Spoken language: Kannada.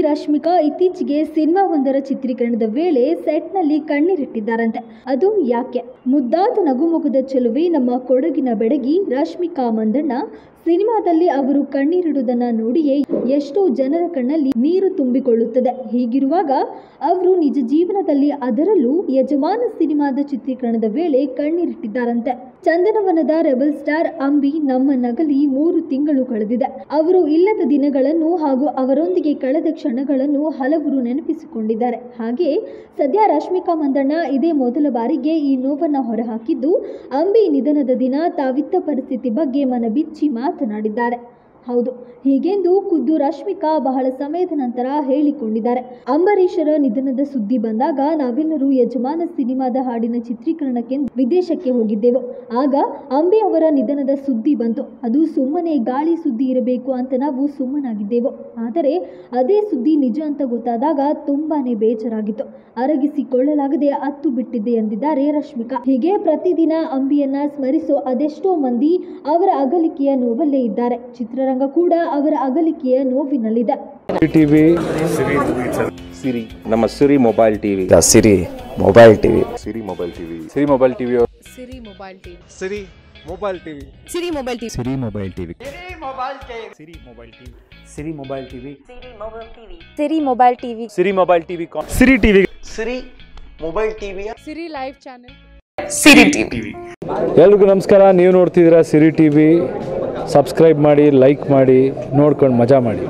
ರಶ್ಮಿಕಾ ಇತ್ತೀಚೆಗೆ ಸಿನಿಮಾವೊಂದರ ಚಿತ್ರೀಕರಣದ ವೇಳೆ ಸೆಟ್ನಲ್ಲಿ ಕಣ್ಣೀರಿಟ್ಟಿದ್ದಾರಂತೆ. ಅದು ಯಾಕೆ? ಮುದ್ದಾದ ನಗುಮೊಗದ ಚೆಲುವೆ ನಮ್ಮ ಕೊಡಗಿನ ಬೆಡಗಿ ರಶ್ಮಿಕಾ ಮಂದಣ್ಣ. ಸಿನಿಮಾದಲ್ಲಿ ಅವರು ಕಣ್ಣೀರಿಡುವುದನ್ನ ನೋಡಿಯೇ ಎಷ್ಟೋ ಜನರ ಕಣ್ಣಲ್ಲಿ ನೀರು ತುಂಬಿಕೊಳ್ಳುತ್ತದೆ. ಹೀಗಿರುವಾಗ ಅವರು ನಿಜ ಜೀವನದಲ್ಲಿ ಅದರಲ್ಲೂ ಯಜಮಾನ ಸಿನಿಮಾದ ಚಿತ್ರೀಕರಣದ ವೇಳೆ ಕಣ್ಣೀರಿಟ್ಟಿದ್ದಾರಂತೆ. ಚಂದನವನದ ರೆಬಲ್ ಸ್ಟಾರ್ ಅಂಬಿ ನಮ್ಮ ನಗಲಿ ಮೂರು ತಿಂಗಳು ಕಳೆದಿದೆ. ಅವರು ಇಲ್ಲದ ದಿನಗಳನ್ನು ಹಾಗೂ ಅವರೊಂದಿಗೆ ಕಳೆದ ಕ್ಷಣಗಳನ್ನು ಹಲವರು ನೆನಪಿಸಿಕೊಂಡಿದ್ದಾರೆ. ಹಾಗೆ ಸದ್ಯ ರಶ್ಮಿಕಾ ಮಂದಣ್ಣ ಇದೇ ಮೊದಲ ಬಾರಿಗೆ ಈ ನೋವನ್ನು ಹೊರಹಾಕಿದ್ದು, ಅಂಬಿ ನಿಧನದ ದಿನ ತಾವಿದ್ದ ಪರಿಸ್ಥಿತಿ ಬಗ್ಗೆ ಮನಬಿಚ್ಚಿ ಮಾತನಾಡಿದ್ದಾರೆ. ಹೌದು. ಹೀಗೆಂದು ಖುದ್ದು ರಶ್ಮಿಕಾ ಬಹಳ ಸಮಯದ ನಂತರ ಹೇಳಿಕೊಂಡಿದ್ದಾರೆ. ಅಂಬರೀಷರ ನಿಧನದ ಸುದ್ದಿ ಬಂದಾಗ ನಾವೆಲ್ಲರೂ ಯಜಮಾನ ಸಿನಿಮಾದ ಹಾಡಿನ ಚಿತ್ರೀಕರಣಕ್ಕೆ ವಿದೇಶಕ್ಕೆ ಹೋಗಿದ್ದೆವು. ಆಗ ಅಂಬಿ ಅವರ ನಿಧನದ ಸುದ್ದಿ ಬಂತು. ಅದು ಸುಮ್ಮನೆ ಗಾಳಿ ಸುದ್ದಿ ಇರಬೇಕು ಅಂತ ನಾವು ಸುಮ್ಮನಾಗಿದ್ದೆವು. ಆದರೆ ಅದೇ ಸುದ್ದಿ ನಿಜ ಅಂತ ಗೊತ್ತಾದಾಗ ತುಂಬಾನೇ ಬೇಜಾರಾಗಿತ್ತು. ಅರಗಿಸಿಕೊಳ್ಳಲಾಗದೆ ಅತ್ತು ಬಿಟ್ಟಿದೆ ಎಂದಿದ್ದಾರೆ ರಶ್ಮಿಕಾ. ಹೀಗೆ ಪ್ರತಿದಿನ ಅಂಬಿಯನ್ನ ಸ್ಮರಿಸೋ ಅದೆಷ್ಟೋ ಮಂದಿ ಅವರ ಅಗಲಿಕೆಯ ನೋವಲ್ಲೇ ಇದ್ದಾರೆ. ಚಿತ್ರರಂಗ ಕೂಡ ಅವರ ಅಗಲಿಕೆಯ ನೋವಿನಲ್ಲಿದೆ ಟಿವಿ ಸಿರಿ ನಮ್ಮ Siri mobile TV Siri mobile TV Siri mobile TV Siri mobile TV Siri mobile TV Siri mobile TV Siri mobile TV Siri mobile TV Siri mobile TV Siri mobile TV Siri mobile TV Siri mobile TV Siri mobile TV Siri live channel Siri TV ಎಲ್ರಿಗೂ ನಮಸ್ಕಾರ ನೀವು ನೋಡ್ತಿದ್ದೀರಾ ಸಿರಿ ಟಿವಿ ಸಬ್ಸ್ಕ್ರೈಬ್ ಮಾಡಿ ಲೈಕ್ ಮಾಡಿ ನೋಡ್ಕೊಂಡು ಮಜಾ ಮಾಡಿ.